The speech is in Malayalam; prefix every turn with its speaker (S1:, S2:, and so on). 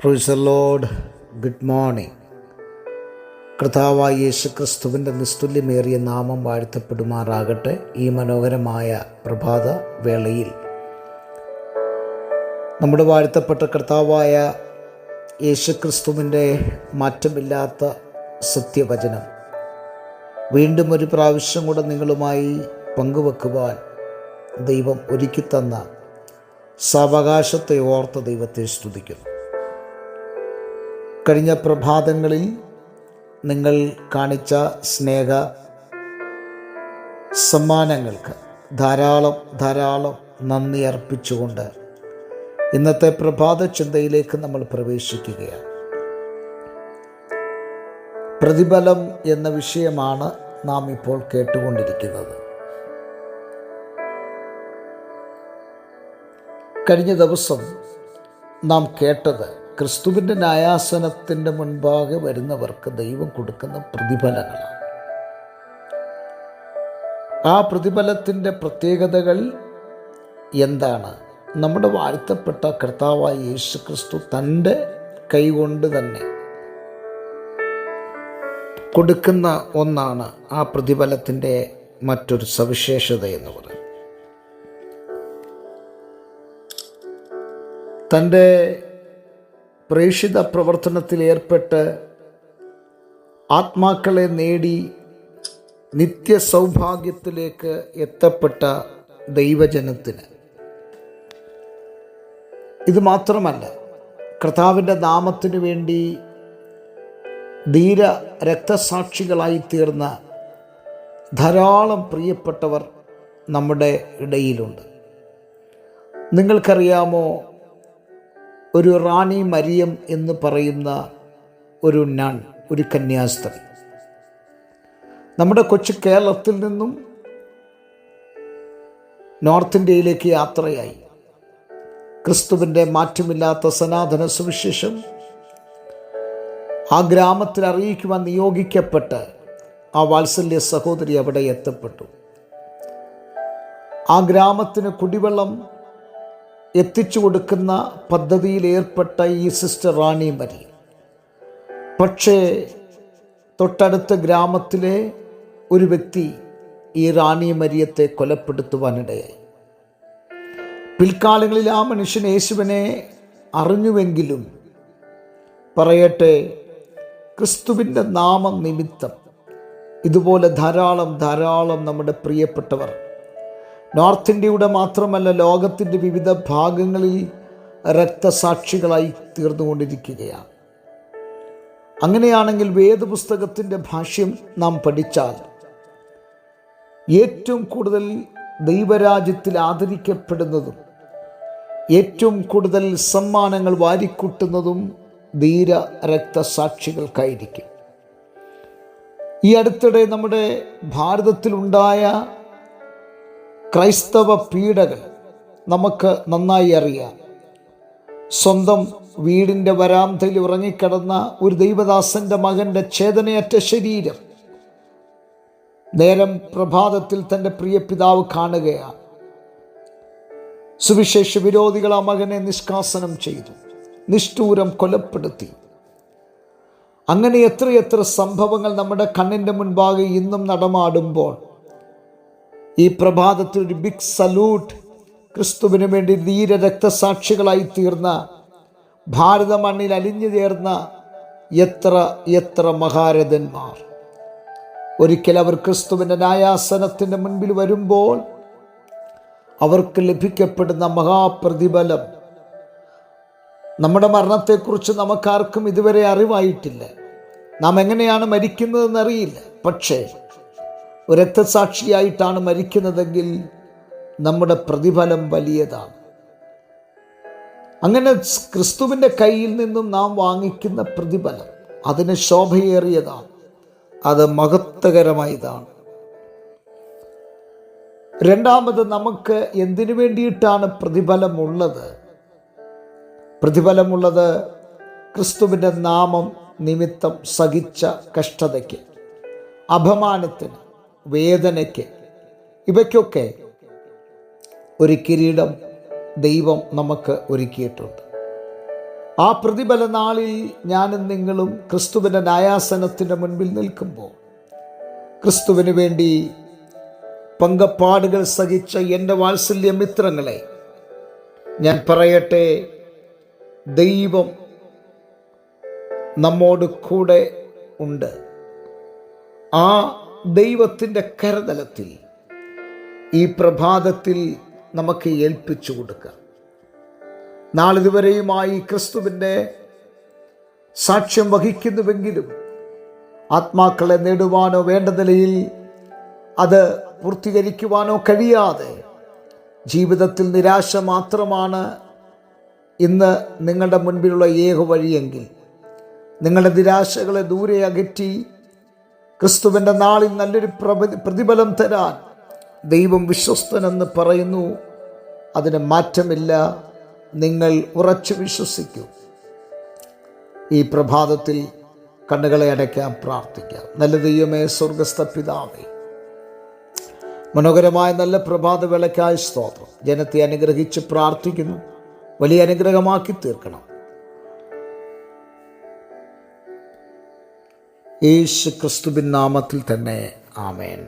S1: പ്രൊഫസർ ലോഡ് ഗുഡ് മോർണിംഗ് കർത്താവായ യേശു ക്രിസ്തുവിന്റെ നിസ്തുല്യമേറിയ നാമം വാഴ്ത്തപ്പെടുമാറാകട്ടെ. ഈ മനോഹരമായ പ്രഭാത വേളയിൽ നമ്മുടെ വാഴ്ത്തപ്പെട്ട കർത്താവായ യേശു ക്രിസ്തുവിന്റെ മാറ്റമില്ലാത്ത സത്യവചനം വീണ്ടും ഒരു പ്രാവശ്യം കൂടെ നിങ്ങളുമായി പങ്കുവെക്കുവാൻ ദൈവം ഒരുക്കി തന്ന സാവകാശത്തെ ഓർത്ത ദൈവത്തെ സ്തുതിക്കുന്നു. കഴിഞ്ഞ പ്രഭാതങ്ങളിൽ നിങ്ങൾ കാണിച്ച സ്നേഹ സമ്മാനങ്ങൾക്ക് ധാരാളം ധാരാളം നന്ദി അർപ്പിച്ചുകൊണ്ട് ഇന്നത്തെ പ്രഭാത ചിന്തയിലേക്ക് നമ്മൾ പ്രവേശിക്കുകയാണ്. പ്രതിഫലം എന്ന വിഷയമാണ് നാം ഇപ്പോൾ കേട്ടുകൊണ്ടിരിക്കുന്നത്. കഴിഞ്ഞ ദിവസം നാം കേട്ടത് ക്രിസ്തുവിന്റെ ന്യായാസനത്തിന്റെ മുൻപാകെ വരുന്നവർക്ക് ദൈവം കൊടുക്കുന്ന പ്രതിഫലങ്ങളാണ് ആ പ്രതിഫലത്തിന്റെ പ്രത്യേകതകൾ എന്താണ്? നമ്മുടെ വാഴ്ത്തപ്പെട്ട കർത്താവായ യേശു ക്രിസ്തു തന്റെ കൈകൊണ്ട് തന്നെ കൊടുക്കുന്ന ഒന്നാണ് ആ പ്രതിഫലത്തിന്റെ മറ്റൊരു സവിശേഷത എന്ന് പറയുന്നത്. തന്റെ പ്രേക്ഷിത പ്രവർത്തനത്തിൽ ഏർപ്പെട്ട് ആത്മാക്കളെ നേടി നിത്യ സൗഭാഗ്യത്തിലേക്ക് എത്തപ്പെട്ട ദൈവജനത്തിന്. ഇത് മാത്രമല്ല കർത്താവിന്റെ നാമത്തിനു വേണ്ടി ധീര രക്തസാക്ഷികളായി തീർന്ന ധാരാളം പ്രിയപ്പെട്ടവർ നമ്മുടെ ഇടയിലുണ്ട്. നിങ്ങൾക്കറിയാമോ ഒരു റാണി മരിയം എന്ന് പറയുന്ന ഒരു നൺ ഒരു കന്യാസ്ത്രീ. നമ്മുടെ കൊച്ചു കേരളത്തിൽ നിന്നും നോർത്ത് ഇന്ത്യയിലേക്ക് യാത്രയായി. ക്രിസ്തുവിന്റെ മാറ്റമില്ലാത്ത സനാതന സുവിശേഷം ആ ഗ്രാമത്തിൽ അറിയിക്കുവാൻ നിയോഗിക്കപ്പെട്ട് ആ വാത്സല്യ സഹോദരി അവിടെ എത്തപ്പെട്ടു. ആ ഗ്രാമത്തിന് കുടിവെള്ളം എത്തിച്ചു കൊടുക്കുന്ന പദ്ധതിയിൽ ഏർപ്പെട്ട ഈ സിസ്റ്റർ റാണി മരി. പക്ഷേ തൊട്ടടുത്ത ഗ്രാമത്തിലെ ഒരു വ്യക്തി ഈ റാണി മരിയത്തെ കൊലപ്പെടുത്തുവാനിടയായി. പിൽക്കാലങ്ങളിൽ ആ മനുഷ്യൻ യേശുവിനെ അറിഞ്ഞുവെങ്കിലും പറയട്ടെ ക്രിസ്തുവിന്റെ നാമം നിമിത്തം ഇതുപോലെ ധാരാളം ധാരാളം നമ്മുടെ പ്രിയപ്പെട്ടവർ നോർത്ത് ഇന്ത്യയുടെ മാത്രമല്ല ലോകത്തിന്റെ വിവിധ ഭാഗങ്ങളിൽ രക്തസാക്ഷികളായി തീർന്നുകൊണ്ടിരിക്കുകയാണ്. അങ്ങനെയാണെങ്കിൽ വേദപുസ്തകത്തിന്റെ ഭാഷ്യം നാം പഠിച്ചാൽ ഏറ്റവും കൂടുതൽ ദൈവരാജ്യത്തിൽ ആദരിക്കപ്പെടുന്നതും ഏറ്റവും കൂടുതൽ സമ്മാനങ്ങൾ വാരിക്കൂട്ടുന്നതും ധീര രക്തസാക്ഷികൾക്കായിരിക്കും. ഈ അടുത്തിടെ നമ്മുടെ ഭാരതത്തിലുണ്ടായ ക്രൈസ്തവ പീഡകൾ നമുക്ക് നന്നായി അറിയാം. സ്വന്തം വീടിന്റെ വരാന്തയിൽ ഉറങ്ങിക്കിടന്ന ഒരു ദൈവദാസന്റെ മകന്റെ ചേതനയറ്റ ശരീരം നേരം പ്രഭാതത്തിൽ തന്റെ പ്രിയ പിതാവ് കാണുകയാണ്. സുവിശേഷ വിരോധികൾ ആ മകനെ നിഷ്കാസനം ചെയ്തു. നിഷ്ഠൂരം കൊലപ്പെടുത്തി. അങ്ങനെ എത്രയെത്ര സംഭവങ്ങൾ നമ്മുടെ കണ്ണിന്റെ മുൻപാകെ ഇന്നും നടമാടുമ്പോൾ ഈ പ്രഭാതത്തിൽ ഒരു ബിഗ് സല്യൂട്ട് ക്രിസ്തുവിന് വേണ്ടി ധീര രക്തസാക്ഷികളായി തീർന്ന ഭാരത മണ്ണിൽ അലിഞ്ഞു ചേർന്ന എത്ര എത്ര മഹാരഥന്മാർ. ഒരിക്കൽ അവർ ക്രിസ്തുവിന്റെ ന്യായാസനത്തിന്റെ മുൻപിൽ വരുമ്പോൾ അവർക്ക് ലഭിക്കപ്പെടുന്ന മഹാപ്രതിഫലം. നമ്മുടെ മരണത്തെക്കുറിച്ച് നമുക്കാർക്കും ഇതുവരെ അറിവായിട്ടില്ല. നാം എങ്ങനെയാണ് മരിക്കുന്നതെന്നറിയില്ല പക്ഷേ രക്തസാക്ഷിയായിട്ടാണ് മരിക്കുന്നതെങ്കിൽ നമ്മുടെ പ്രതിഫലം വലിയതാണ്. അങ്ങനെ ക്രിസ്തുവിന്റെ കയ്യിൽ നിന്നും നാം വാങ്ങിക്കുന്ന പ്രതിഫലം അതിന് ശോഭയേറിയതാണ്. അത് മഹത്വകരമായതാണ്. രണ്ടാമത് നമുക്ക് എന്തിനു വേണ്ടിയിട്ടാണ് പ്രതിഫലമുള്ളത്? പ്രതിഫലമുള്ളത് ക്രിസ്തുവിന്റെ നാമം നിമിത്തം സഹിച്ച കഷ്ടതയ്ക്ക് അപമാനത്തിന് വേദനയ്ക്ക്. ഇവയ്ക്കൊക്കെ ഒരു കിരീടം ദൈവം നമുക്ക് ഒരുക്കിയിട്ടുണ്ട്. ആ പ്രതിഫല നാളിൽ ഞാനും നിങ്ങളും ക്രിസ്തുവിന്റെ ന്യായാസനത്തിന്റെ മുൻപിൽ നിൽക്കുമ്പോൾ ക്രിസ്തുവിന് വേണ്ടി പങ്കപ്പാടുകൾ സഹിച്ച എന്റെ വാത്സല്യ മിത്രങ്ങളെ ഞാൻ പറയട്ടെ ദൈവം നമ്മോട് കൂടെ ഉണ്ട്. ആ ദൈവത്തിന്റെ കരതലത്തിൽ ഈ പ്രഭാതത്തിൽ നമുക്ക് ഏൽപ്പിച്ചു കൊടുക്കാം നാളിതുവരെയുമായി ക്രിസ്തുവിന്റെ സാക്ഷ്യം വഹിക്കുന്നുവെങ്കിലും ആത്മാക്കളെ നേടുവാനോ വേണ്ട നിലയിൽ അത് പൂർത്തീകരിക്കുവാനോ കഴിയാതെ ജീവിതത്തിൽ നിരാശ മാത്രമാണ് ഇന്ന് നിങ്ങളുടെ മുൻപിലുള്ള ഏക വഴിയെങ്കിൽ നിങ്ങളുടെ നിരാശകളെ ദൂരെ അകറ്റി ക്രിസ്തുവിന്റെ നാളിൽ നല്ലൊരു പ്രതിഫലം തരാൻ ദൈവം വിശ്വസ്തനെന്ന് പറയുന്നു. അതിന് മാറ്റമില്ല. നിങ്ങൾ ഉറച്ചു വിശ്വസിക്കൂ. ഈ പ്രഭാതത്തിൽ കണ്ണുകളെ അടയ്ക്കാൻ പ്രാർത്ഥിക്കാം. നല്ല ദൈവമേ സ്വർഗസ്ഥ പിതാവേ മനോഹരമായ നല്ല പ്രഭാത വിളക്കായ സ്തോത്രം. ജനത്തെ അനുഗ്രഹിച്ച് പ്രാർത്ഥിക്കുന്നു. വലിയ അനുഗ്രഹമാക്കി തീർക്കണം. യേശു ക്രിസ്തുവിൻ നാമത്തിൽ തന്നെ. ആമേൻ.